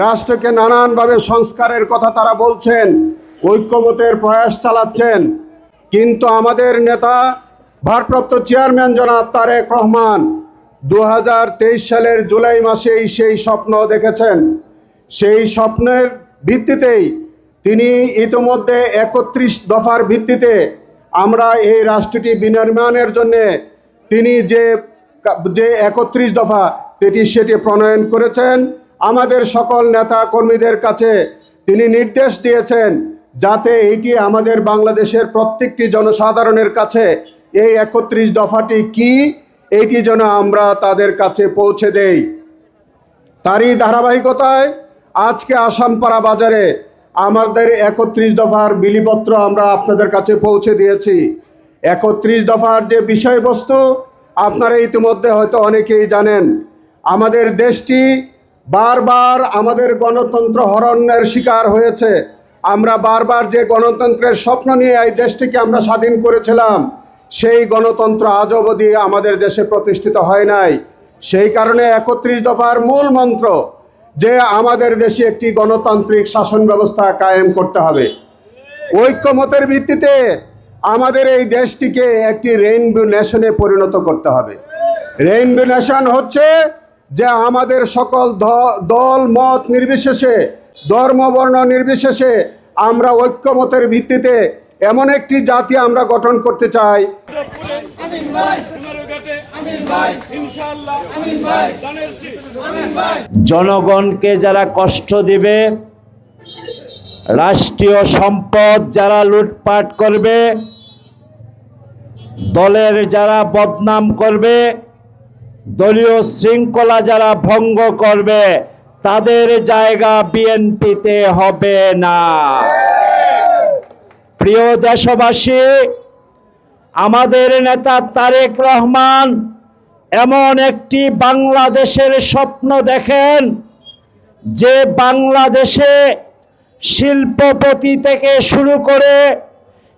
রাষ্ট্রকে নানানভাবে সংস্কারের কথা তারা বলছেন ঐক্যমতের প্রয়াস চালাচ্ছেন কিন্তু আমাদের নেতা ভারপ্রাপ্ত চেয়ারম্যান জনাব তারেক রহমান দু হাজার তেইশ সালের জুলাই মাসেই সেই স্বপ্ন দেখেছেন। সেই স্বপ্নের ভিত্তিতেই তিনি ইতোমধ্যে একত্রিশ দফার ভিত্তিতে আমরা এই রাষ্ট্রটি বিনির্মাণের জন্যে তিনি যে যে একত্রিশ দফা সেটি সেটি প্রণয়ন করেছেন, আমাদের সকল নেতা কর্মীদের কাছে তিনি নির্দেশ দিয়েছেন যাতে এটি আমাদের বাংলাদেশের প্রত্যেকটি জনসাধারণের কাছে এই একত্রিশ দফাটি কি, এটি যেন আমরা তাদের কাছে পৌঁছে দেই। তারই ধারাবাহিকতায় আজকে আসামপাড়া বাজারে আমাদের একত্রিশ দফার বিলিপত্র আমরা আপনাদের কাছে পৌঁছে দিয়েছি। একত্রিশ দফার যে বিষয়বস্তু, আপনারা ইতিমধ্যে হয়তো অনেকেই জানেন, আমাদের দেশটি বারবার আমাদের গণতন্ত্র হরণের শিকার হয়েছে। আমরা বারবার যে গণতন্ত্রের স্বপ্ন নিয়ে এই দেশটিকে আমরা স্বাধীন করেছিলাম, সেই গণতন্ত্র আজ অবধি আমাদের দেশে প্রতিষ্ঠিত হয় নাই। সেই কারণে একত্রিশ দফার মূল মন্ত্র যে আমাদের দেশে একটি গণতান্ত্রিক শাসন ব্যবস্থা কায়েম করতে হবে। ঐক্যমতের ভিত্তিতে আমাদের এই দেশটিকে একটি রেইনবো নেশনে পরিণত করতে হবে। রেইনবো নেশন হচ্ছে যে আমাদের সকল দল, মত নির্বিশেষে, ধর্ম, বর্ণ নির্বিশেষে আমরা ঐক্যমতের ভিত্তিতে এমন একটি জাতি আমরা গঠন করতে চাই। জনগণকে যারা কষ্ট দিবে রাষ্ট্রীয় সম্পদ যারা লুটপাট করবে দলের যারা বদনাম করবে দলীয় শৃঙ্খলা যারা ভঙ্গ করবে তাদের জায়গা বিএনপিতে হবে না। প্রিয় দেশবাসী আমাদের নেতা তারেক রহমান এমন একটি বাংলাদেশের স্বপ্ন দেখেন যে বাংলাদেশে শিল্পপতি থেকে শুরু করে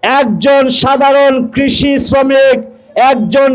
একজন সাধারণ কৃষি শ্রমিক, একজন